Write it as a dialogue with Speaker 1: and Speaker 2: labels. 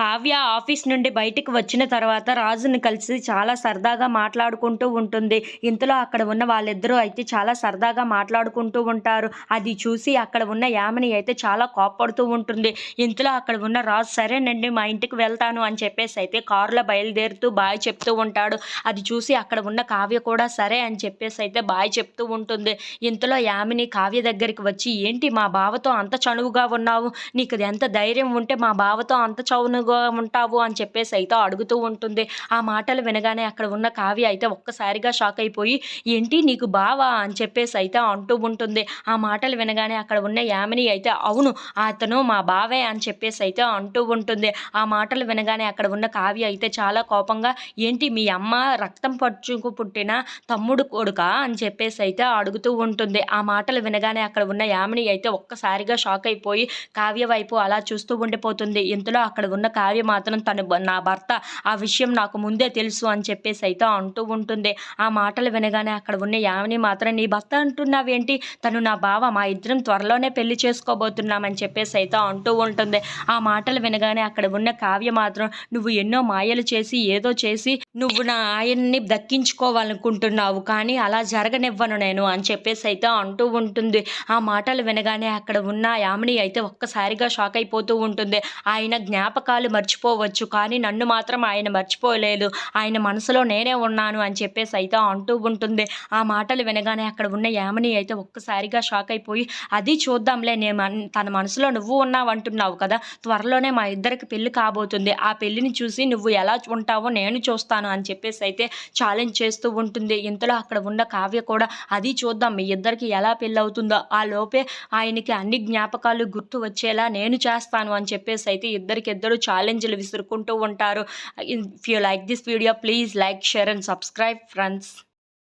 Speaker 1: Kavya office నుండి బయటికి వచ్చిన తర్వాత రాజుని కలిసి చాలా సరదాగా మాట్లాడుకుంటూ ఉంటుంది. ఇంతలో అక్కడ ఉన్న వాళ్ళిద్దరూ అయితే చాలా సరదాగా మాట్లాడుకుంటూ ఉంటారు. అది చూసి అక్కడ ఉన్న యామిని అయితే చాలా కోప్పడుతూ ఉంటుంది. ఇంతలో అక్కడ ఉన్న రాజు సరేనండి మా ఇంటికి వెళ్తాను అని చెప్పేసి అయితే కారులో బయలుదేరుతూ బాయ్ చెప్తూ ఉంటాడు. అది చూసి అక్కడ ఉన్న కావ్య కూడా సరే అని చెప్పేసి అయితే బాయ్ చెప్తూ ఉంటుంది. ఇంతలో యామిని కావ్య దగ్గరికి వచ్చి ఏంటి మా బావతో అంత చనువుగా ఉన్నావు? నీకు ఎంత ధైర్యం ఉంటే మా బావతో అంత చనువుగా ఉంటావు అని చెప్పేసి అయితే అడుగుతూ ఉంటుంది. ఆ మాటలు వినగానే అక్కడ ఉన్న కావ్య అయితే ఒక్కసారిగా షాక్ అయిపోయి ఏంటి నీకు బావా? అని చెప్పేసి అయితే అంటూ ఉంటుంది. ఆ మాటలు వినగానే అక్కడ ఉన్న యామిని అయితే అవును అతను మా బావే అని చెప్పేసి అయితే అంటూ ఉంటుంది. ఆ మాటలు వినగానే అక్కడ ఉన్న కావ్య అయితే చాలా కోపంగా ఏంటి మీ అమ్మ రక్తం పచ్చుకు పుట్టిన తమ్ముడు కొడుక? అని చెప్పేసి అయితే అడుగుతూ ఉంటుంది. ఆ మాటలు వినగానే అక్కడ ఉన్న యామిని అయితే ఒక్కసారిగా షాక్ అయిపోయి కావ్య వైపు అలా చూస్తూ ఉండిపోతుంది. ఇంతలో అక్కడ ఉన్న కావ్య మాత్రం తను నా భర్త ఆ విషయం నాకు ముందే తెలుసు అని చెప్పేసి అయితే అంటూ ఉంటుంది. ఆ మాటలు వినగానే అక్కడ ఉన్న యామిని మాత్రం నీ భర్త అంటున్నావేంటి? తను నా బావ మా ఇద్దరం త్వరలోనే పెళ్ళి చేసుకోబోతున్నామని చెప్పేసి అయితే అంటూ ఉంటుంది. ఆ మాటలు వినగానే అక్కడ ఉన్న కావ్య మాత్రం నువ్వు ఎన్నో మాయలు చేసి ఏదో చేసి నువ్వు నా ఆయన్ని దక్కించుకోవాలనుకుంటున్నావు కానీ అలా జరగనివ్వను నేను అని చెప్పేసి అయితే అంటూ ఉంటుంది. ఆ మాటలు వినగానే అక్కడ ఉన్న యామిని అయితే ఒక్కసారిగా షాక్ అయిపోతూ ఉంటుంది. ఆయన జ్ఞాపకాలు మర్చిపోవచ్చు. కానీ నన్ను మాత్రం ఆయన మర్చిపోలేదు. ఆయన మనసులో నేనే ఉన్నాను అని చెప్పేసి అయితే అంటూ ఉంటుంది. ఆ మాటలు వినగానే అక్కడ ఉన్న యామిని అయితే ఒక్కసారిగా షాక్ అయిపోయి అది చూద్దాంలే నేను తన మనసులో నువ్వు ఉన్నావు అంటున్నావు కదా త్వరలోనే మా ఇద్దరికి పెళ్ళి కాబోతుంది. ఆ పెళ్ళిని చూసి నువ్వు ఎలా ఉంటావో నేను చూస్తాను అని చెప్పేసి అయితే ఛాలెంజ్ చేస్తూ ఉంటుంది. ఇంతలో అక్కడ ఉన్న కావ్య కూడా అది చూద్దాం మీ ఇద్దరికి ఎలా పెళ్ళి అవుతుందో ఆ లోపే ఆయనకి అన్ని జ్ఞాపకాలు గుర్తు వచ్చేలా నేను చేస్తాను అని చెప్పేసి అయితే ఇద్దరికిద్దరు ఛాలెంజ్లు విసురుకుంటూ ఉంటారు. If you like this video please like share and subscribe friends